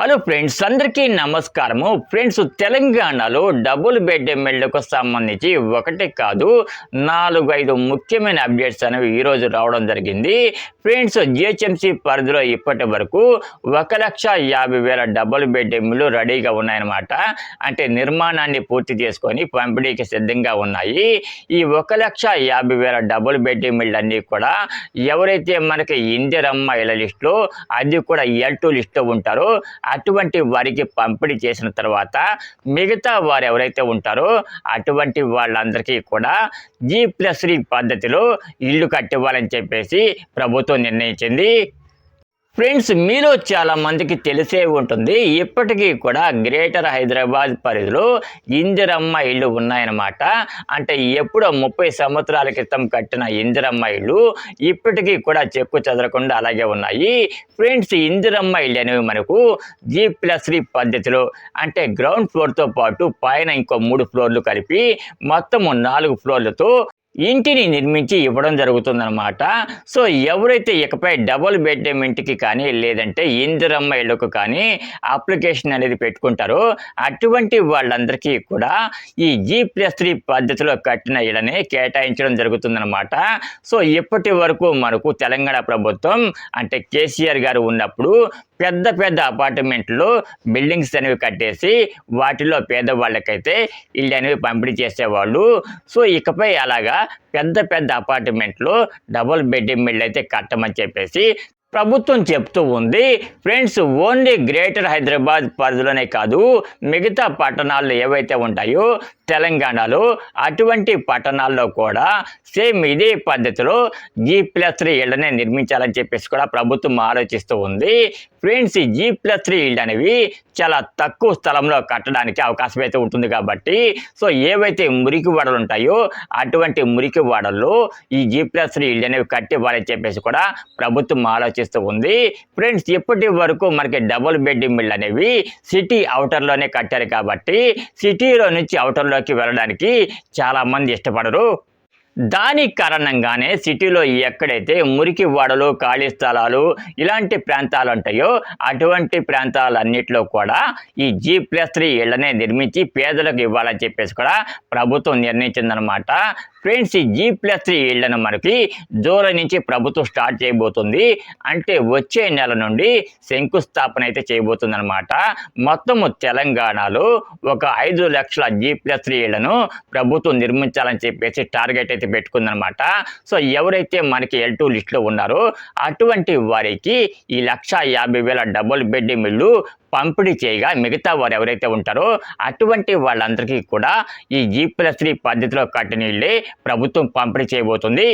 Hello friends అందరికీ నమస్కారము. Friends తెలంగాణలో డబుల్ బెడ్ ఎమ్మెల్యేకు సంబంధించి ఒకటి కాదు నాలుగు ఐదు ముఖ్యమైన అప్డేట్స్ అనేవి ఈరోజు రావడం జరిగింది. ఫ్రెండ్స్ జిహెచ్ఎంసీ పరిధిలో ఇప్పటి వరకు ఒక లక్ష యాభై వేల డబుల్ బెడ్ ఎమ్మెల్యేలు రెడీగా ఉన్నాయన్నమాట. అంటే నిర్మాణాన్ని పూర్తి చేసుకొని పంపిణీకి సిద్ధంగా ఉన్నాయి. ఈ ఒక లక్ష యాభై వేల డబుల్ బెడ్ ఎమ్మెల్యేలు అన్నీ కూడా ఎవరైతే మనకి ఇందిరమ్మ ఇళ్ళ లిస్టులో అది కూడా ఎల్ టూ లిస్టులో ఉంటారో అటువంటి వారికి పంపిణీ చేసిన తర్వాత మిగతా వారు ఎవరైతే ఉంటారో అటువంటి వాళ్ళందరికీ కూడా జీ ప్లస్ త్రీ పద్ధతిలో ఇల్లు కట్టివ్వాలని చెప్పేసి ప్రభుత్వం నిర్ణయించింది. ఫ్రెండ్స్ మీలో చాలా మందికి తెలిసే ఉంటుంది ఇప్పటికీ కూడా గ్రేటర్ హైదరాబాద్ పరిధిలో ఇందిరమ్మ ఇళ్ళు ఉన్నాయన్నమాట. అంటే ఎప్పుడో ముప్పై సంవత్సరాల క్రితం కట్టిన ఇందిరమ్మ ఇళ్ళు ఇప్పటికీ కూడా చెక్కు చెదరకుండా అలాగే ఉన్నాయి. ఫ్రెండ్స్ ఇందిరమ్మ ఇళ్ళు అనేవి మనకు జీ ప్లస్ త్రీ పద్ధతిలో అంటే గ్రౌండ్ ఫ్లోర్తో పాటు పైన ఇంకో మూడు ఫ్లోర్లు కలిపి మొత్తము నాలుగు ఫ్లోర్లతో ఇంటిని నిర్మించి ఇవ్వడం జరుగుతుందన్నమాట. సో ఎవరైతే ఇకపై డబుల్ బెడ్రూమ్ ఇంటికి కానీ లేదంటే ఇందిరమ్మ ఇళ్ళకు కానీ అప్లికేషన్ అనేది పెట్టుకుంటారో అటువంటి వాళ్ళందరికీ కూడా ఈ జీ ప్లస్ త్రీ పద్ధతిలో కట్టిన ఇళ్ళని కేటాయించడం జరుగుతుందన్నమాట. సో ఇప్పటి వరకు మనకు తెలంగాణ ప్రభుత్వం అంటే కేసీఆర్ గారు ఉన్నప్పుడు పెద్ద పెద్ద అపార్ట్మెంట్లో బిల్డింగ్స్ అనేవి కట్టేసి వాటిలో పేదవాళ్ళకైతే ఇల్లు అనేవి పంపిణీ చేసేవాళ్ళు. సో ఇకపై అలాగా పెద్ద పెద్ద అపార్ట్మెంట్లో డబుల్ బెడ్రూమ్ ఇళ్ళు అయితే కట్టమని చెప్పేసి ప్రభుత్వం చెప్తూ ఉంది. ఫ్రెండ్స్ ఓన్లీ గ్రేటర్ హైదరాబాద్ పరిధిలోనే కాదు మిగతా పట్టణాల్లో ఏవైతే ఉంటాయో తెలంగాణలో అటువంటి పట్టణాల్లో కూడా సేమ్ ఇదే పద్ధతిలో జీ ప్లస్ త్రీ ఇళ్ళనే నిర్మించాలని చెప్పేసి కూడా ప్రభుత్వం ఆలోచిస్తూ ఉంది. ఫ్రెండ్స్ ఈ జీ ప్లస్ త్రీ ఇల్డ్ అనేవి చాలా తక్కువ స్థలంలో కట్టడానికి అవకాశం అయితే ఉంటుంది కాబట్టి సో ఏవైతే మురికి వాడలు ఉంటాయో అటువంటి మురికి వాడల్లో ఈ జీ ప్లస్ త్రీ ఇల్డ్ అనేవి కట్టివ్వాలని చెప్పేసి కూడా ప్రభుత్వం ఆలోచిస్తూ ఉంది. ఫ్రెండ్స్ ఇప్పటి వరకు మనకి డబుల్ బెడ్రూమ్ ఇళ్ళు అనేవి సిటీ అవుటర్లోనే కట్టారు కాబట్టి సిటీలో నుంచి అవుటర్లోకి వెళ్ళడానికి చాలామంది ఇష్టపడరు. దాని కారణంగానే సిటీలో ఎక్కడైతే మురికి వాడలు ఖాళీ స్థలాలు ఇలాంటి ప్రాంతాలు ఉంటాయో అటువంటి ప్రాంతాలన్నింటిలో కూడా ఈ జీ ప్లస్ త్రీ ఇళ్ళనే నిర్మించి పేదలకు ఇవ్వాలని చెప్పేసి కూడా ప్రభుత్వం నిర్ణయించిందనమాట ఫ్రెండ్స్ ఈ జీ ప్లస్ త్రీ ఇళ్ళను మనకి జూలై నుంచి ప్రభుత్వం స్టార్ట్ చేయబోతుంది. అంటే వచ్చే నెల నుండి శంకుస్థాపన అయితే చేయబోతుంది అనమాట మొత్తము తెలంగాణలో ఒక ఐదు లక్షల జీ ప్లస్ త్రీ ఇళ్ళను ప్రభుత్వం నిర్మించాలని చెప్పేసి టార్గెట్ అయితే పెట్టుకుందనమాట సో ఎవరైతే మనకి ఎల్ టూ లిస్ట్లో ఉన్నారో అటువంటి వారికి ఈ లక్ష యాభై వేల డబుల్ బెడ్ మిల్లు పంపిణీ చేయగా మిగతా వారు ఎవరైతే ఉంటారో అటువంటి వాళ్ళందరికీ కూడా ఈ జీ ప్లస్ త్రీ పద్ధతిలో కట్టిన ఇళ్ళే ప్రభుత్వం పంపిణీ చేయబోతుంది.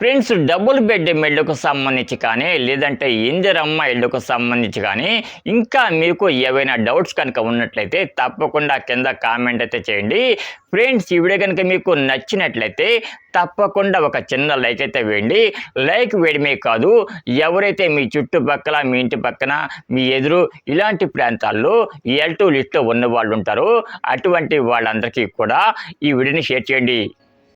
ఫ్రెండ్స్ డబుల్ బెడ్ మెళ్ళకు సంబంధించి కానీ లేదంటే ఇందిరమ్మ ఇళ్ళకు సంబంధించి కానీ ఇంకా మీకు ఏవైనా డౌట్స్ కనుక ఉన్నట్లయితే తప్పకుండా కింద కామెంట్ అయితే చేయండి. ఫ్రెండ్స్ ఈ వీడియో కనుక మీకు నచ్చినట్లయితే తప్పకుండా ఒక చిన్న లైక్ అయితే వేయండి. లైక్ వేయడమే కాదు ఎవరైతే మీ చుట్టుపక్కల మీ ఇంటి పక్కన మీ ఎదురు ఇలాంటి ప్రాంతాల్లో ఎల్ టూ లిస్ట్లో ఉన్న వాళ్ళు ఉంటారో అటువంటి వాళ్ళందరికీ కూడా ఈ వీడియోని షేర్ చేయండి.